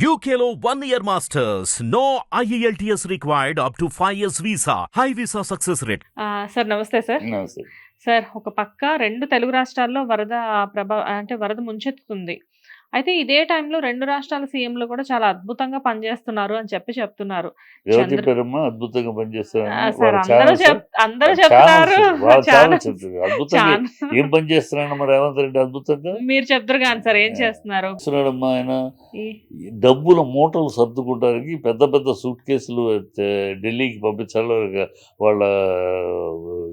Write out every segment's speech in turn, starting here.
Year masters. No E IELTS required up to 5 years visa. High visa success rate. ఆ, sir నమస్తే sir నమస్తే sir ఒక పక్క రెండు తెలుగు రాష్ట్రాల్లో వరద ప్రభా అంటే వరద ముంచెత్తుతుంది అయితే ఇదే టైంలో రెండు రాష్ట్రాల సీఎంలు కూడా చాలా అద్భుతంగా పనిచేస్తున్నారు అని చెప్పి చెప్తున్నారు. అద్భుతంగా అందరూ చెప్తున్నారు. ఏం పని చేస్తున్నాడు రేవంత్ రెడ్డి అద్భుతంగా? మీరు చెప్తారు కానీ సార్ ఏం చేస్తున్నారు? ఆయన. డబ్బుల మూటలు సర్దుకుంటానికి పెద్ద పెద్ద సూట్ కేసులు ఢిల్లీకి పంపించాలి వాళ్ళ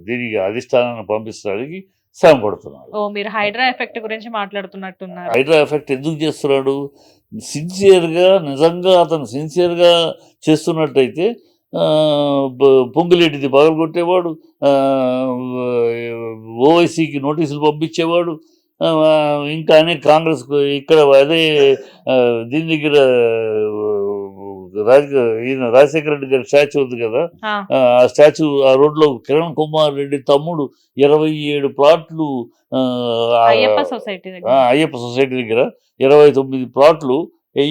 దీనికి అధిష్టానాన్ని పంపించడానికి శ్రమ పడుతున్నారు ఓ మీరు హైడ్రా ఎఫెక్ట్ గురించి మాట్లాడుతున్నట్టున్నారు. హైడ్రా ఎఫెక్ట్ ఎందుకు చేస్తున్నాడు? సిన్సియర్గా నిజంగా అతను సిన్సియర్గా చేస్తున్నట్టయితే పొంగులేటిది పగలగొట్టేవాడు ఓవైసీకి నోటీసులు పంపించేవాడు ఇంకా అనేక కాంగ్రెస్ ఇక్కడ అదే దీని దగ్గర రాజ ఈయన రాజశేఖర రెడ్డి గారి స్టాచ్యూ ఉంది కదా? ఆ, స్టాచ్యూ ఆ రోడ్లో కిరణ్ కుమార్ రెడ్డి తమ్ముడు ఇరవై ఏడు ప్లాట్లు ఆ, అయ్యప్ప సొసైటీ ఆ, దగ్గర అయ్యప్ప సొసైటీ దగ్గర ఇరవై తొమ్మిది ప్లాట్లు ఈ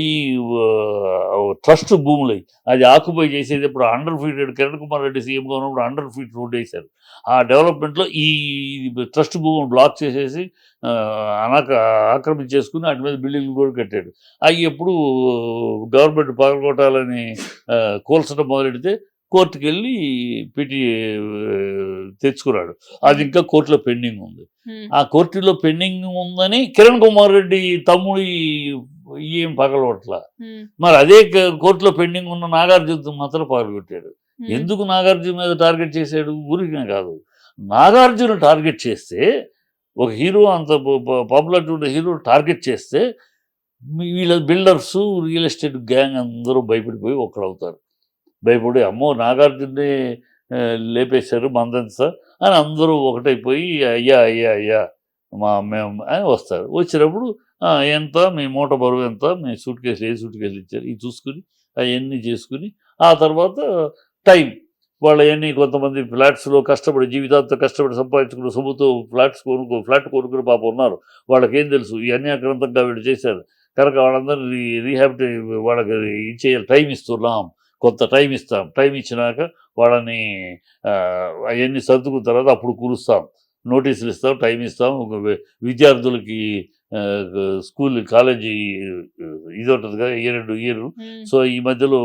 ట్రస్ట్ భూములు. అది ఆక్యుపై చేసేది ఇప్పుడు అండర్ ఫీట్ కిరణ్ కుమార్ రెడ్డి సీఎంగా ఉన్నప్పుడు అండర్ ఫీట్ రోడ్ వేశారు. ఆ డెవలప్మెంట్లో ఈ ట్రస్ట్ భూములు బ్లాక్ చేసేసి అనాక ఆక్రమించేసుకుని వాటి మీద బిల్డింగ్లు కూడా కట్టాడు అవి ఎప్పుడు గవర్నమెంట్ పగలగొట్టాలని కూల్చడం మొదలెడితే కోర్టుకు వెళ్ళి పిటి తెచ్చుకున్నాడు. అది ఇంకా కోర్టులో పెండింగ్ ఉంది. ఆ కోర్టులో పెండింగ్ ఉందని కిరణ్ కుమార్ రెడ్డి తమ్ముడు ఏం పగలగొట్ల ఉమ్, మరి అదే కోర్టులో పెండింగ్ ఉన్న నాగార్జున మాత్రం పగలగొట్టాడు. ఎందుకు నాగార్జున మీద టార్గెట్ చేశాడు? ఊరికినే కాదు. నాగార్జున టార్గెట్ చేస్తే ఒక హీరో అంత పాపులారిటీ ఉన్న హీరో టార్గెట్ చేస్తే వీళ్ళ బిల్డర్స్ రియల్ ఎస్టేట్ గ్యాంగ్ అందరూ భయపడిపోయి ఒక్కడవుతారు. భయపడి అమ్మో నాగార్జునే లేపేశారు మందంత అని అందరూ ఒకటైపోయి అయ్యా అయ్యా అయ్యా మా మేము అని వస్తారు. వచ్చినప్పుడు ఎంత? మీ మూట బరువు ఎంత? మీ సూట్ కేసులు ఏ సూట్ కేసులు ఇచ్చారు? ఇవి చూసుకుని అవన్నీ చేసుకుని ఆ తర్వాత టైం. వాళ్ళు అవన్నీ కొంతమంది ఫ్లాట్స్లో కష్టపడి జీవితాంతం కష్టపడి సంపాదించుకుని సొమ్ముతో ఫ్లాట్స్ కొనుక్కో ఫ్లాట్ కొనుక్కుని పాప ఉన్నారు. వాళ్ళకి ఏం తెలుసు? ఇవన్నీ అక్రంతంగా వీళ్ళు చేశారు. కనుక వాళ్ళందరినీ రీహాబిటే వాళ్ళకి ఇచ్చేయాలి. టైం ఇస్తున్నాం. కొంత టైం ఇస్తాం. టైం ఇచ్చినాక వాళ్ళని అవన్నీ సర్దుకున్న తర్వాత అప్పుడు కురుస్తాం. నోటీసులు ఇస్తాం టైం ఇస్తాం. విద్యార్థులకి స్కూల్ కాలేజీ ఇది ఉంటుంది కదా ఇయర్ రెండు ఇయర్. సో ఈ మధ్యలో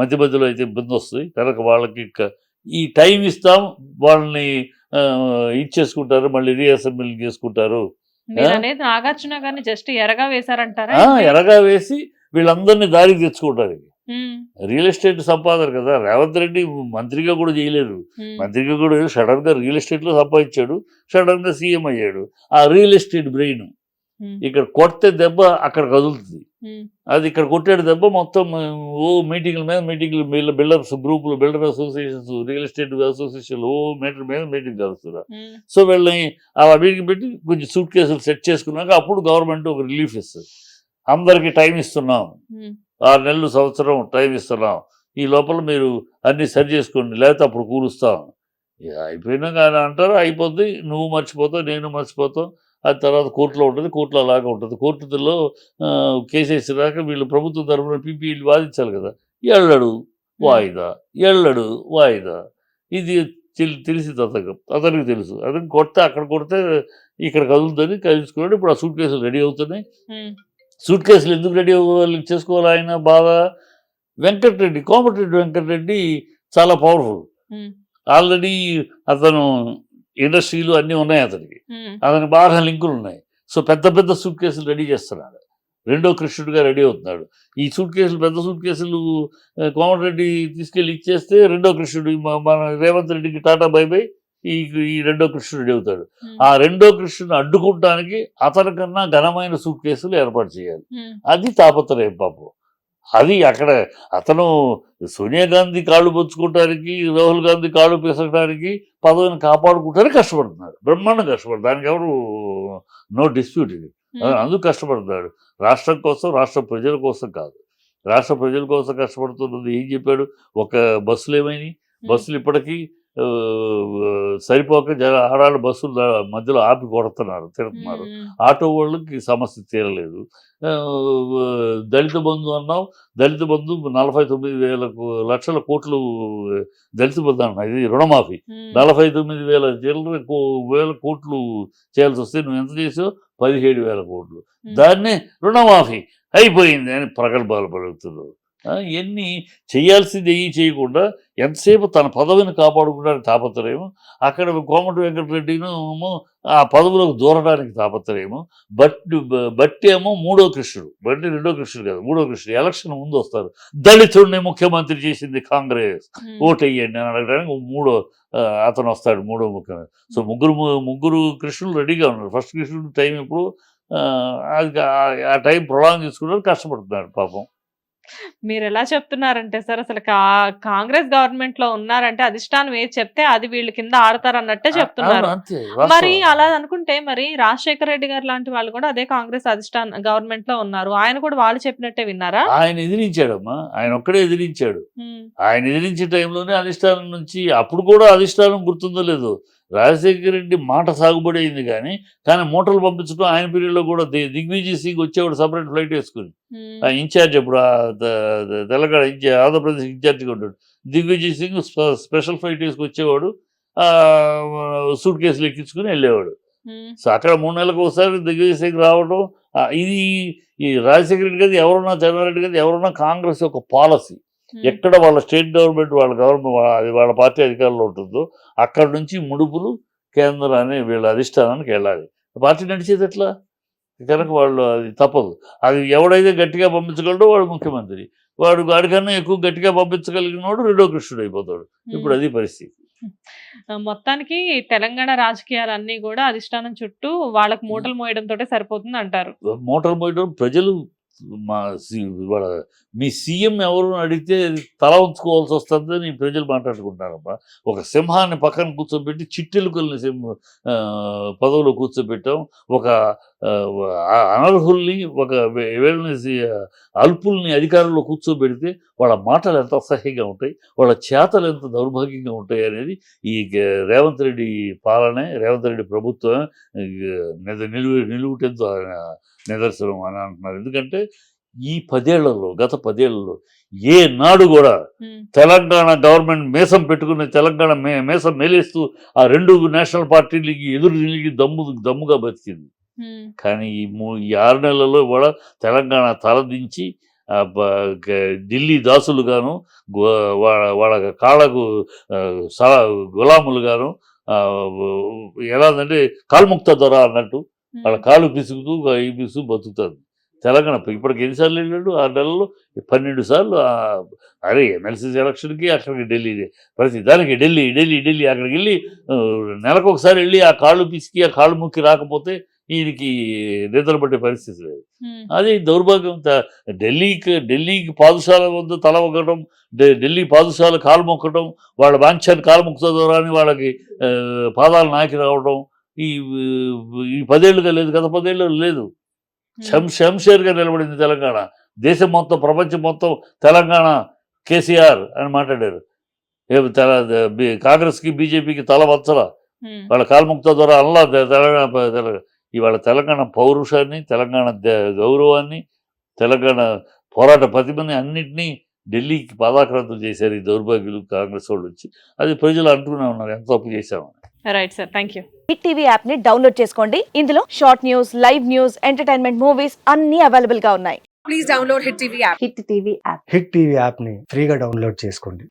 మధ్య మధ్యలో అయితే ఇబ్బంది వస్తుంది. కనుక వాళ్ళకి ఈ టైం ఇస్తాం. వాళ్ళని ఇచ్చేసుకుంటారు మళ్ళీ రీఅసెంబ్లీ చేసుకుంటారు. నాగార్జున గారిని జస్ట్ ఎరగా వేశారంటారా ఎరగా వేసి వీళ్ళందరినీ దారికి తెచ్చుకుంటారు రియల్ ఎస్టేట్ సంపాదన కదా. రేవంత్ రెడ్డి మంత్రిగా కూడా చేయలేదు. మంత్రిగా కూడా సడన్గా రియల్ ఎస్టేట్లో సంపాదించాడు. సడన్గా సీఎం అయ్యాడు. ఆ రియల్ ఎస్టేట్ బ్రెయిన్ ఇక్కడ కొడితే దెబ్బ అక్కడ కదులుతుంది. అది ఇక్కడ కొట్టాడు దెబ్బ మొత్తం ఓ మీటింగ్ల మీద మీటింగ్లు బిల్డర్ బిల్డర్స్ గ్రూపులు బిల్డర్ అసోసియేషన్స్ రియల్ ఎస్టేట్ అసోసియేషన్లు ఓ మీటర్ మీద మీటింగ్ కలుస్తున్నారు సో వీళ్ళని ఆ మీటింగ్ పెట్టి కొంచెం సూట్ కేసులు సెట్ చేసుకున్నాక అప్పుడు గవర్నమెంట్ ఒక రిలీఫ్ ఇస్తుంది. అందరికీ టైం ఇస్తున్నాం. ఆరు నెలలు సంవత్సరం టైం ఇస్తున్నాం. ఈ లోపల మీరు అన్నీ సరి చేసుకోండి లేకపోతే అప్పుడు కూలుస్తాం. అయిపోయినాక ఆయన అంటారు అయిపోద్ది నువ్వు మర్చిపోతావు నేను మర్చిపోతాం. అది తర్వాత కోర్టులో ఉంటుంది కోర్టులో అలాగే ఉంటుంది. కోర్టులో కేసు రాక వీళ్ళు ప్రభుత్వం తరఫున పీపీలు వాదించాలి కదా. ఎళ్ళడు వాయిదా. ఎళ్ళడు వాయిదా. ఇది తెలి- తెలిసింది అతనికి అతనికి తెలుసు. అతనికి కొడితే అక్కడ కొడితే ఇక్కడ కదులుతుంది కలుసుకున్నాడు ఇప్పుడు ఆ సూట్ కేసులు రెడీ అవుతున్నాయి. సూట్ కేసులు ఎందుకు రెడీ అవ్వాలి చేసుకోవాలి ఆయన బాగా వెంకటరెడ్డి కోమటిరెడ్డి వెంకటరెడ్డి చాలా పవర్ఫుల్ ఆల్రెడీ అతను ఇండస్ట్రీలు అన్నీ ఉన్నాయి అతనికి. అతనికి బాగా లింకులు ఉన్నాయి. సో పెద్ద పెద్ద సూట్ కేసులు రెడీ చేస్తున్నాడు. రెండో కృష్ణుడిగా రెడీ అవుతున్నాడు. ఈ సూట్ కేసులు పెద్ద సూట్ కేసులు కోమటిరెడ్డి తీసుకెళ్ళి ఇచ్చేస్తే రెండో కృష్ణుడు మన రేవంత్ రెడ్డికి టాటా బై బై. ఈ ఈ రెండో కృష్ణుడు ఉమ్, ఆ రెండో కృష్ణుని అడ్డుకుంటానికి అతనికన్నా ఘనమైన సూట్ కేసులు ఏర్పాటు చేయాలి. అది తాపత్రయం పాపం. అది అక్కడ అతను సోనియా గాంధీ కాళ్ళు పుచ్చుకోవటానికి రాహుల్ గాంధీ కాళ్ళు పీసడానికి పదవిని కాపాడుకుంటానికి కష్టపడుతున్నాడు. బ్రహ్మాండం కష్టపడు దానికి ఎవరు నో డిస్ప్యూట్ ఇది. అందుకు కష్టపడుతున్నాడు. రాష్ట్రం కోసం రాష్ట్ర ప్రజల కోసం కాదు. రాష్ట్ర ప్రజల కోసం కష్టపడుతున్నది ఏం చెప్పాడు? ఒక బస్సులు ఏమైనాయి? బస్సులు ఇప్పటికీ సరిపోక జర ఆడాళ్ళ బస్సులు మధ్యలో ఆపి కొడుతున్నారు తిడుతున్నారు. ఆటో వాళ్ళకి సమస్య తీరలేదు. దళిత బంధు అన్నాం దళిత బంధు నలభై తొమ్మిది వేల లక్షల కోట్లు దళిత బంధు అన్నా ఇది రుణమాఫీ. నలభై తొమ్మిది వేల వేల కోట్లు చేయాల్సి వస్తే నువ్వు ఎంత చేసావు? పదిహేడు వేల కోట్లు. దాన్నే రుణమాఫీ అయిపోయింది అని ప్రగల్భాలు పలుకుతున్నారు ఇవన్నీ చేయాల్సింది ఏవి చేయకుండా ఎంతసేపు తన పదవిని కాపాడుకోవడానికి తాపత్రయము అక్కడ కోమటి వెంకటరెడ్డిను ఏమో ఆ పదవిలోకి దూరడానికి తాపత్రయము బట్టి బట్టి ఏమో మూడో కృష్ణుడు బట్టి రెండో కృష్ణుడు కాదు మూడో కృష్ణుడు. ఎలక్షన్ ముందు వస్తారు. దళితుడిని ముఖ్యమంత్రి చేసింది కాంగ్రెస్. ఓటేయండి అని అడగడానికి మూడో అతను వస్తాడు మూడో ముఖ్యమంత్రి. సో ముగ్గురు ముగ్గురు కృష్ణులు రెడీగా ఉన్నారు. ఫస్ట్ కృష్ణుడు టైం ఇప్పుడు ఆ, అది ఆ- ఆ టైం ప్రొలాంగ్ చేసుకున్నారు కష్టపడుతున్నాడు పాపం. మీరు ఎలా చెప్తున్నారంటే సార్ అసలు కాంగ్రెస్ గవర్నమెంట్లో ఉన్నారంటే అధిష్టానం ఏది చెప్తే అది వీళ్ళ కింద ఆడతారు అన్నట్టే చెప్తున్నారు. మరి. అలా అనుకుంటే మరి రాజశేఖర రెడ్డి గారు లాంటి వాళ్ళు కూడా అదే కాంగ్రెస్ అధిష్టాన గవర్నమెంట్లో ఉన్నారు. ఆయన కూడా వాళ్ళు చెప్పినట్టే విన్నారా? ఆయన ఎదిరించాడమ్మా. ఆయన ఒక్కడే ఎదిరించాడు. ఆయన ఎదిరించే టైంలోనే అధిష్టానం నుంచి అప్పుడు కూడా అధిష్టానం గుర్తుందో లేదో రాజశేఖర రెడ్డి మాట సాగుబడి అయింది కానీ కానీ మూటలు పంపించడం ఆయన పీరియడ్లో కూడా దిగ్విజయ్ సింగ్ వచ్చేవాడు సపరేట్ ఫ్లైట్ వేసుకుని. ఆ ఇన్ఛార్జ్ అప్పుడు తెలంగాణ ఇన్ఛార్జ్ ఆంధ్రప్రదేశ్ ఇన్ఛార్జిగా ఉంటాడు. Digvijay Singh స్పె- special flight వేసుకొచ్చేవాడు. Suit కేసులు ఎక్కించుకుని వెళ్ళేవాడు. ఉమ్, సో అక్కడ మూడు నెలలకు ఒకసారి దిగ్విజయ్ సింగ్ రావడం ఇది ఈ రాజశేఖర రెడ్డి గారు ఎవరున్నా చంద్రారెడ్డి గారు ఎవరున్నా కాంగ్రెస్ యొక్క పాలసీ ఎక్కడ వాళ్ళ స్టేట్ గవర్నమెంట్ వాళ్ళ గవర్నమెంట్ అది వాళ్ళ పార్టీ అధికారంలో ఉంటుందో అక్కడ నుంచి ముడుపులు కేంద్రాన్ని వీళ్ళ అధిష్టానానికి వెళ్ళాలి. పార్టీ నడిచేది ఎట్లా? కనుక వాళ్ళు అది తప్పదు. అది ఎవడైతే గట్టిగా పంపించగలడో వాడు ముఖ్యమంత్రి. వాడు వాడికన్నా ఎక్కువ గట్టిగా పంపించగలిగినోడు రెండో కృష్ణుడు అయిపోతాడు. ఇప్పుడు అది పరిస్థితి. మొత్తానికి తెలంగాణ రాజకీయాలన్నీ కూడా అధిష్టానం చుట్టూ వాళ్ళకి మూటలు మోయడం తోటే సరిపోతుంది అంటారు మోటార్ మోయడం ప్రజలు మా వాళ్ళ మీ సీఎం ఎవరు అడిగితే తల ఉంచుకోవాల్సి వస్తుందని ప్రజలు మాట్లాడుకుంటారమ్మా ఒక సింహాన్ని పక్కన కూర్చోబెట్టి చిట్టెలుకల్ని సింహ పదవిలో కూర్చోబెట్టాం. ఒక అనర్హుల్ని ఒక వే- వీళ్ళని సి- అల్పుల్ని అధికారంలో కూర్చోబెడితే వాళ్ళ మాటలు ఎంత అసహ్యంగా ఉంటాయి వాళ్ళ చేతలు ఎంత దౌర్భాగ్యంగా ఉంటాయి అనేది ఈ రేవంత్ రెడ్డి పాలనే రేవంత్ రెడ్డి ప్రభుత్వం నిలువు నిలువుటెంతో నిదర్శనం అని అంటున్నారు. ఎందుకంటే ఈ పదేళ్ళలో గత పదేళ్ళలో ఏ నాడు కూడా తెలంగాణ గవర్నమెంట్ మేసం పెట్టుకుని తెలంగాణ మే మేసం మేలేస్తూ ఆ రెండు నేషనల్ పార్టీలకి ఎదురు నిలిగి దమ్ము దమ్ముగా బతికింది. కానీ ఈ మూ ఈ ఆరు నెలల్లో కూడా తెలంగాణ తలదించి ఢిల్లీ దాసులుగాను వాళ్ళ కాళ్ళకు సల గులాములుగాను ఎలాదంటే కాల్ముక్త దొర అన్నట్టు వాళ్ళ కాళ్ళు పిసుకుతూ ఈ పిసుకు బతుకుతుంది తెలంగాణ ఇప్పటికి ఎన్నిసార్లు వెళ్ళాడు? ఆరు నెలల్లో పన్నెండు సార్లు అరే ఎమ్మెల్సీ ఎలక్షన్కి అక్కడికి ఢిల్లీ ప్రతి దానికి ఢిల్లీ ఢిల్లీ ఢిల్లీ అక్కడికి వెళ్ళి నెలకు ఒకసారి వెళ్ళి ఆ కాళ్ళు పిసికి ఆ కాళ్ళు ముక్కి రాకపోతే ఈయనకి నిద్ర పట్టే పరిస్థితి లేదు. అది దౌర్భాగ్యం ఢిల్లీకి ఢిల్లీకి పాదుశాల వద్ద తల ఢి- ఢిల్లీ పాదుశాల కాలు మొక్కడం వాళ్ళ వాంఛాన్ని కాలు మొక్కుతా అని వాళ్ళకి పాదాలు నాకి రావడం ఈ ఈ పదేళ్ళుగా లేదు గత పదేళ్ళు లేదు. శం శంషేర్గా నిలబడింది తెలంగాణ. దేశం మొత్తం ప్రపంచం మొత్తం తెలంగాణ కేసీఆర్ అని మాట్లాడారు. కాంగ్రెస్కి బీజేపీకి తల వచ్చల వాళ్ళ కాల్ముక్త ద్వారా అల్లా తెలంగాణ ఇవాళ తెలంగాణ పౌరుషాన్ని తెలంగాణ ద- గౌరవాన్ని తెలంగాణ పోరాట ప్రతిభని అన్నింటినీ ఢిల్లీకి పాదాక్రాంతం చేశారు ఈ దౌర్భాగ్యులు కాంగ్రెస్ వాళ్ళు వచ్చి. అది ప్రజలు అంటూనే ఉన్నారు ఎంత తప్పు చేశామని right sir thank you hit TV యాప్ని డౌన్లోడ్ చేసుకోండి. ఇందులో short news live news entertainment movies అన్ని అవైలబుల్గా ఉన్నాయి. Please download Hit TV app. Hit TV app hit TV యాప్ని ఫ్రీగా డౌన్లోడ్ చేసుకోండి.